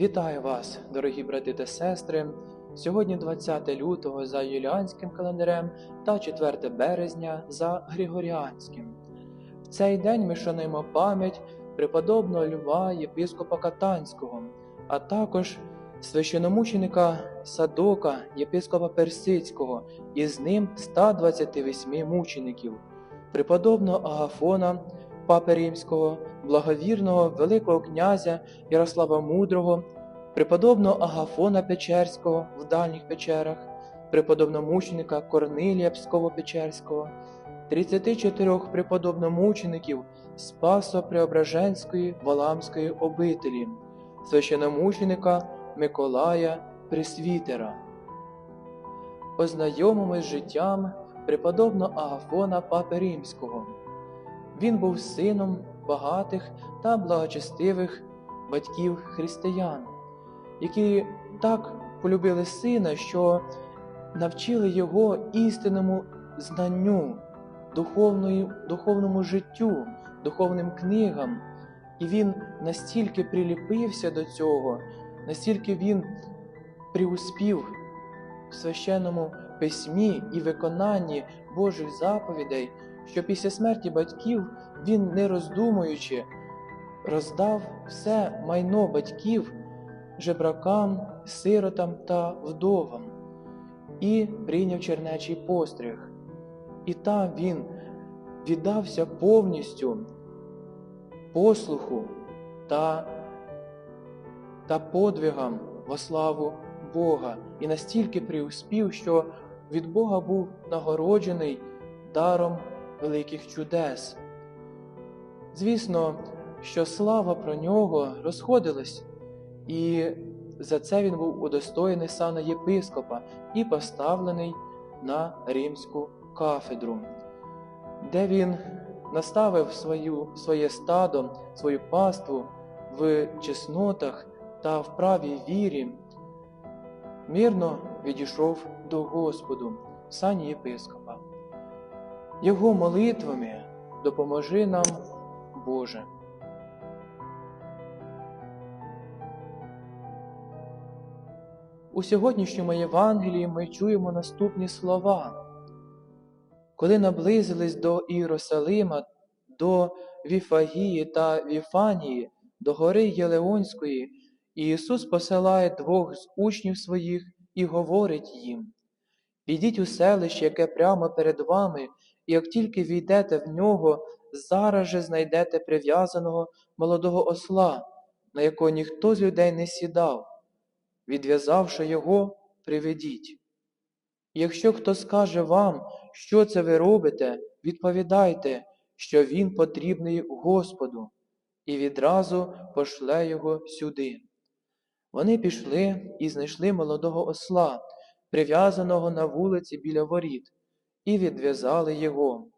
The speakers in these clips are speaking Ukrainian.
Вітаю вас, дорогі брати та сестри. Сьогодні 20 лютого за юліанським календарем та 4 березня за Григоріанським. В цей день ми шануємо пам'ять преподобного Льва єпископа Катанського, а також священомученика Садока, єпископа Персицького, і з ним 128 мучеників, преподобного Агафона, папи Римського, благовірного Великого князя Ярослава Мудрого, преподобного Агафона Печерського в дальніх печерах, преподобномученика Корнилія Псково-Печерського, 34 преподобномучеників Спасо Преображенської Валамської обителі, священомученика Миколая Пресвітера. Ознайомимось з життям преподобного Агафона Папи Римського. Він був сином багатих та благочестивих батьків християн, які так полюбили сина, що навчили його істинному знанню, духовному життю, духовним книгам. І він настільки приліпився до цього, настільки він приуспів в священному письмі і виконанні Божих заповідей, що після смерті батьків він, не роздумуючи, роздав все майно батьків жебракам, сиротам та вдовам і прийняв чернечий постриг. І там він віддався повністю послуху та, та подвигам во славу Бога і настільки приуспів, що від Бога був нагороджений даром великих чудес. Звісно, що слава про нього розходилась, і за це він був удостоєний сана єпископа і поставлений на римську кафедру, де він наставив свою, своє стадо, свою паству в чеснотах та в правій вірі, мирно відійшов до Господу, сані єпископа. Його молитвами допоможи нам, Боже. У сьогоднішньому Євангелії ми чуємо наступні слова. Коли наблизились до Ієрусалима, до Віфагії та Віфанії, до гори Єлеонської, Ісус посилає двох з учнів своїх і говорить їм: Підіть у селище, яке прямо перед вами, і як тільки війдете в нього, зараз же знайдете прив'язаного молодого осла, на якого ніхто з людей не сідав. Відв'язавши його, приведіть. Якщо хто скаже вам, що це ви робите, відповідайте, що він потрібний Господу, і відразу пошле його сюди. Вони пішли і знайшли молодого осла, прив'язаного на вулиці біля воріт, і відв'язали його.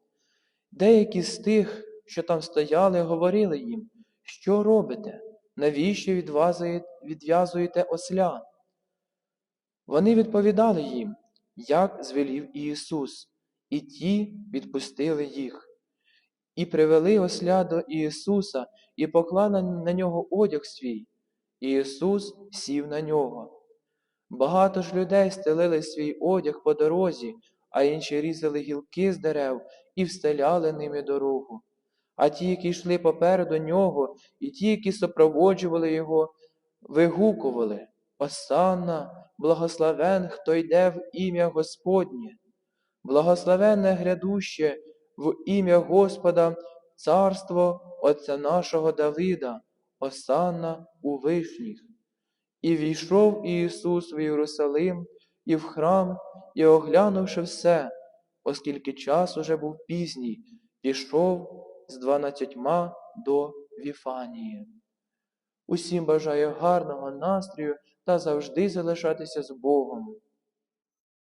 Деякі з тих, що там стояли, говорили їм, що робите, навіщо відв'язуєте осля? Вони відповідали їм, як звелів Ісус, і ті відпустили їх. І привели осля до Ісуса і поклали на нього одяг свій. І Ісус сів на нього. Багато ж людей стелили свій одяг по дорозі, а інші різали гілки з дерев і встеляли ними дорогу. А ті, які йшли попереду нього, і ті, які супроводжували його, вигукували Осанна, благословен, хто йде в ім'я Господнє, благословенне грядуще в ім'я Господа, царство Отця нашого Давида, Осанна у вишніх. І війшов Ісус в Єрусалим і в храм, і, оглянувши все, оскільки час уже був пізній, пішов з дванадцятьма до Віфанії. Усім бажаю гарного настрою та завжди залишатися з Богом.